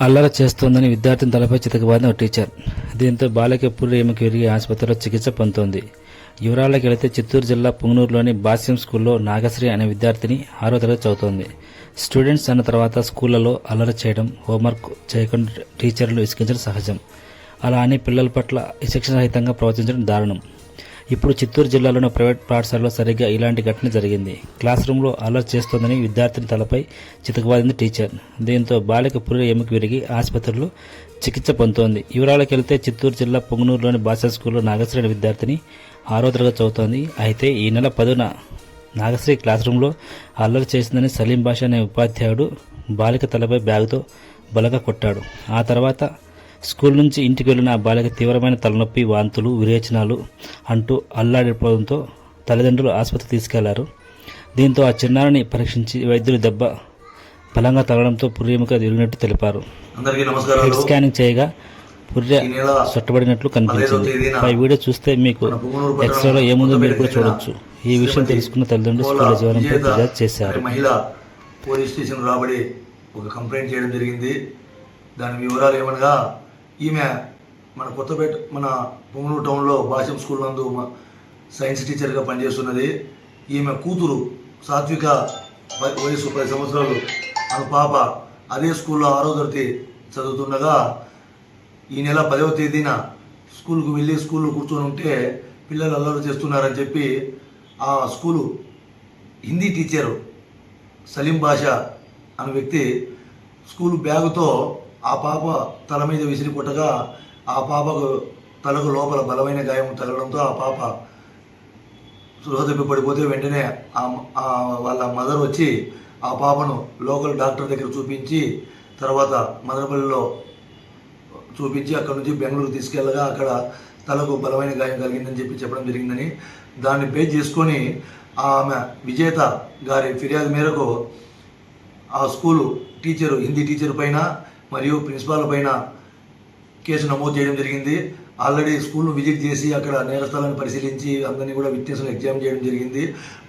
అల్లరి చేస్తోందని విద్యార్థిని తలపై చితకబాదిన ఓ టీచర్. దీంతో బాలిక పుర్రేమకి విరిగి ఆసుపత్రిలో చికిత్స పొందుతోంది. వివరాలకు వెళితే చిత్తూరు జిల్లా పుంగనూరులోని బాస్యం స్కూల్లో నాగశ్రీ అనే విద్యార్థిని ఆరో తరగతి చదువుతోంది. స్టూడెంట్స్ అన్న తర్వాత స్కూళ్ళలో అల్లరి చేయడం హోంవర్క్ చేయకుండా టీచర్లు ఇసుకించడం సహజం. అలా అని పిల్లల పట్ల శిక్షణ రహితంగా ప్రవర్తించడం దారుణం. ఇప్పుడు చిత్తూరు జిల్లాలోని ప్రైవేట్ పాఠశాలలో సరిగ్గా ఇలాంటి ఘటన జరిగింది. క్లాస్ రూమ్లో అల్లరి చేస్తోందని విద్యార్థిని తలపై చితకబాదింది టీచర్. దీంతో బాలిక పురి ఎముక విరిగి ఆసుపత్రిలో చికిత్స పొందుతోంది. వివరాలకు వెళ్తే చిత్తూరు జిల్లా పొంగనూరులోని బాసా స్కూల్లో నాగశ్రీ అనే విద్యార్థిని ఆరో తరగతి చదువుతోంది. అయితే ఈ నెల పదున నాగశ్రీ క్లాస్ రూమ్లో అల్లరి చేసిందని సలీం భాష అనే ఉపాధ్యాయుడు బాలిక తలపై బ్యాగుతో బలగా కొట్టాడు. ఆ తర్వాత స్కూల్ నుంచి ఇంటికి వెళ్ళిన ఆ బాలిక తీవ్రమైన తలనొప్పి వాంతులు విరేచనాలు అంటూ అల్లాడిపోవడంతో తల్లిదండ్రులు ఆసుపత్రికి తీసుకెళ్ళారు. దీంతో ఆ చిన్నారిని పరీక్షించి వైద్యులు దెబ్బ బలంగా తగలడంతో పుర్రెముక విరిగినట్టు తెలిపారు. హెడ్ స్కానింగ్ చేయగా పుర్రె నెల చుట్టబడినట్లు కనిపించింది. పై వీడియో చూస్తే మీకు ఎక్స్రేలో ఏముందో మీరు కూడా చూడొచ్చు. ఈ విషయం తెలుసుకున్న తల్లిదండ్రులు కోల స్కూల్ జీవనంపై ఫిర్యాదు చేశారు. మహిళ పోలీస్ స్టేషన్ రాబడి ఒక కంప్లైంట్ చేయడం జరిగింది. దాని వివరాలు ఏమనగా ఈమె మన కొత్తపేట మన పొంగనూరు టౌన్లో భాష్యం స్కూల్ నందు సైన్స్ టీచర్గా పనిచేస్తున్నది. ఈమె కూతురు సాత్విక వయసు పది సంవత్సరాలు. ఆమె పాప అదే స్కూల్లో ఆరో తరగతి చదువుతుండగా ఈ నెల పదవ తేదీన స్కూల్కు వెళ్ళి స్కూల్లో కూర్చొని ఉంటే పిల్లలు అల్లరి చేస్తున్నారని చెప్పి ఆ స్కూలు హిందీ టీచరు సలీం బాషా అనే వ్యక్తి స్కూల్ బ్యాగుతో ఆ పాప తల మీద విసిరి ఆ పాపకు తలకు లోపల బలమైన గాయం తగలడంతో ఆ పాప సృహ తప్పి పడిపోతే వెంటనే ఆ వాళ్ళ మదర్ వచ్చి ఆ పాపను లోకల్ డాక్టర్ దగ్గర చూపించి తర్వాత మదనపల్లిలో చూపించి అక్కడ నుంచి బెంగళూరు తీసుకెళ్ళగా అక్కడ తలకు బలమైన గాయం కలిగిందని చెప్పి చెప్పడం జరిగిందని దాన్ని బేస్ చేసుకొని ఆమె విజేత గారి ఫిర్యాదు మేరకు ఆ స్కూలు టీచరు హిందీ టీచర్ పైన మరియు ప్రిన్సిపాల్ పైన కేసు నమోదు చేయడం జరిగింది. ఆల్రెడీ స్కూల్ను విజిట్ చేసి అక్కడ నేరస్థలాన్ని పరిశీలించి అందరినీ కూడా విట్నెస్ను ఎగ్జామ్ చేయడం జరిగింది.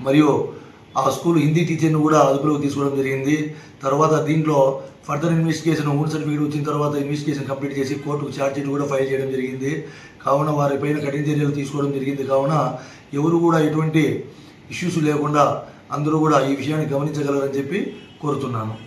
మరియు ఆ స్కూల్ హిందీ టీచర్ని కూడా అదుపులోకి తీసుకోవడం జరిగింది. తర్వాత దీంట్లో ఫర్దర్ ఇన్వెస్టిగేషన్ ఓన్ సర్టిఫికేట్ వచ్చిన తర్వాత ఇన్వెస్టిగేషన్ కంప్లీట్ చేసి కోర్టుకు ఛార్జ్షీట్ కూడా ఫైల్ చేయడం జరిగింది. కావున వారిపైన కఠిన చర్యలు తీసుకోవడం జరిగింది. కావున ఎవరు కూడా ఎటువంటి ఇష్యూస్ లేకుండా అందరూ కూడా ఈ విషయాన్ని గమనించగలరని చెప్పి కోరుతున్నాను.